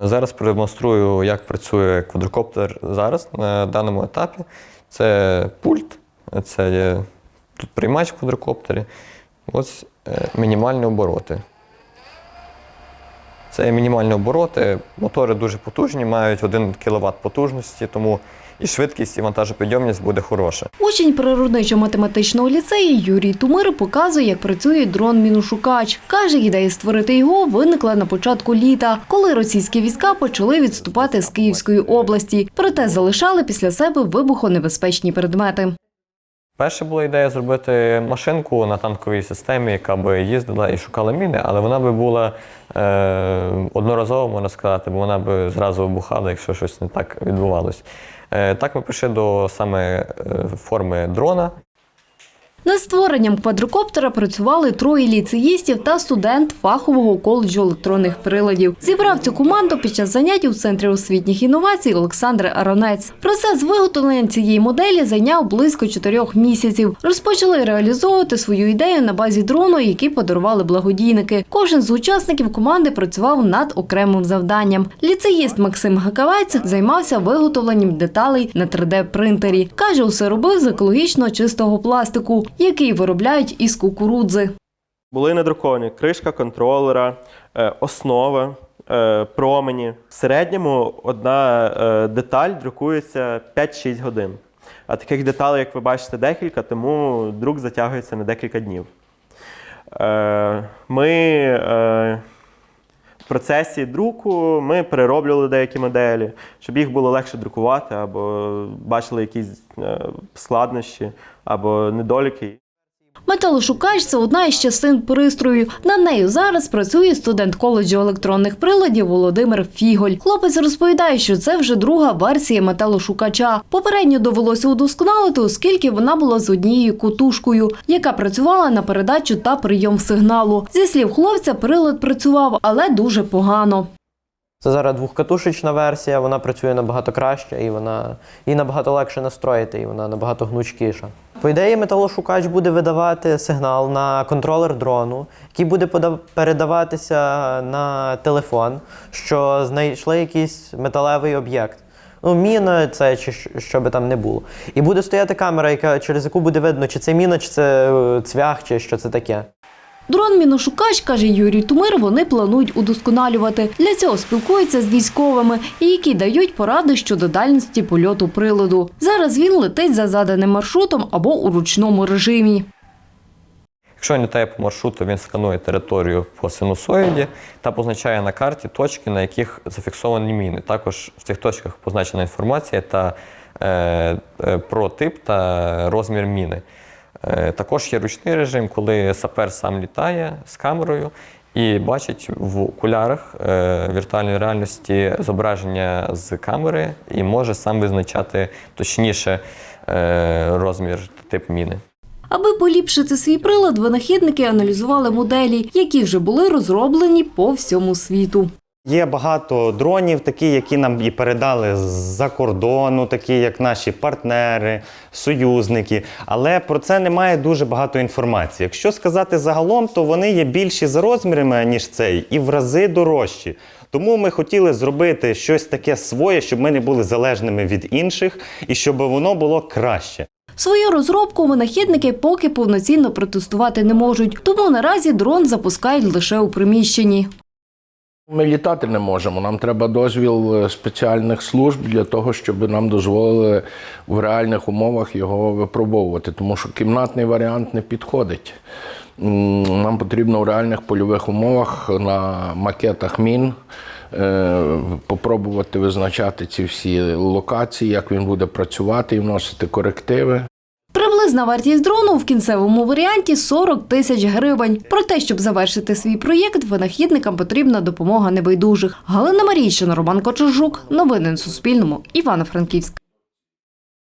Зараз продемонструю, як працює квадрокоптер зараз на даному етапі. Це пульт, це тут приймач в квадрокоптері. Ось е, мінімальні обороти. Це мінімальні обороти. Мотори дуже потужні, мають 1 кВт потужності, тому і швидкість, і вантажопідйомність буде хороша. Учень природничо-математичного ліцею Юрій Тумир показує, як працює дрон-мінушукач. Каже, ідея створити його виникла на початку літа, коли російські війська почали відступати з Київської області, проте залишали після себе вибухонебезпечні предмети. Перша була ідея зробити машинку на танковій системі, яка би їздила і шукала міни, але вона би була е, одноразово, можна сказати, бо вона би зразу вибухала, якщо щось не так відбувалось. Е, так ми прийшли до саме е, форми дрона. Над створенням квадрокоптера працювали троє ліцеїстів та студент фахового коледжу електронних приладів. Зібрав цю команду під час занять у центрі освітніх інновацій Олександр Аронець. Процес виготовлення цієї моделі зайняв близько чотирьох місяців. Розпочали реалізовувати свою ідею на базі дрону, який подарували благодійники. Кожен з учасників команди працював над окремим завданням. Ліцеїст Максим Гакавець займався виготовленням деталей на 3D-принтері. Каже, усе робив з екологічно чистого пластику, який виробляють із кукурудзи. Були надруковані кришка контролера, е, основа, е, промені. В середньому одна е, деталь друкується 5-6 годин. А таких деталей, як ви бачите, декілька, тому друк затягується на декілька днів. Ми процесі друку ми перероблювали деякі моделі, щоб їх було легше друкувати, або бачили якісь е, складнощі або недоліки. Металошукач це одна із частин пристрою. Над нею зараз працює студент коледжу електронних приладів Володимир Фіголь. Хлопець розповідає, що це вже друга версія металошукача. Попередньо довелося удосконалити, оскільки вона була з однією кутушкою, яка працювала на передачу та прийом сигналу. Зі слів хлопця, прилад працював, але дуже погано. Це зараз двохкатушечна версія, вона працює набагато краще і вона її набагато легше настроїти, і вона набагато гнучкіша. По ідеї, металошукач буде видавати сигнал на контролер дрону, який буде подав- передаватися на телефон, що знайшли якийсь металевий об'єкт. Ну, міна це чи що би там не було. І буде стояти камера, яка, через яку буде видно, чи це міна, чи це е, цвях, чи що це таке. Дрон міношукач, каже Юрій Тумир, вони планують удосконалювати. Для цього спілкуються з військовими, які дають поради щодо дальності польоту приладу. Зараз він летить за заданим маршрутом або у ручному режимі. Якщо він літає по маршруту, він сканує територію по синусоїді та позначає на карті точки, на яких зафіксовані міни. Також в цих точках позначена інформація та, е, е, про тип та розмір міни. Е, також є ручний режим, коли сапер сам літає з камерою і бачить в окулярах е, віртуальної реальності зображення з камери і може сам визначати точніше е, розмір тип міни. Аби поліпшити свій прилад, винахідники аналізували моделі, які вже були розроблені по всьому світу. Є багато дронів, такі, які нам і передали з-за кордону, такі як наші партнери, союзники. Але про це немає дуже багато інформації. Якщо сказати загалом, то вони є більші за розмірами, ніж цей, і в рази дорожчі. Тому ми хотіли зробити щось таке своє, щоб ми не були залежними від інших і щоб воно було краще. Свою розробку винахідники поки повноцінно протестувати не можуть, тому наразі дрон запускають лише у приміщенні. Ми літати не можемо. Нам треба дозвіл е, спеціальних служб для того, щоб нам дозволили в реальних умовах його випробовувати, тому що кімнатний варіант не підходить. Нам потрібно в реальних польових умовах на макетах мін е, попробувати визначати ці всі локації, як він буде працювати і вносити корективи. Приблизна вартість дрону в кінцевому варіанті 40 тисяч гривень. Про те, щоб завершити свій проєкт, винахідникам потрібна допомога небайдужих. Галина Марійчина, Роман Кочержук. Новини на Суспільному. Івано-Франківськ.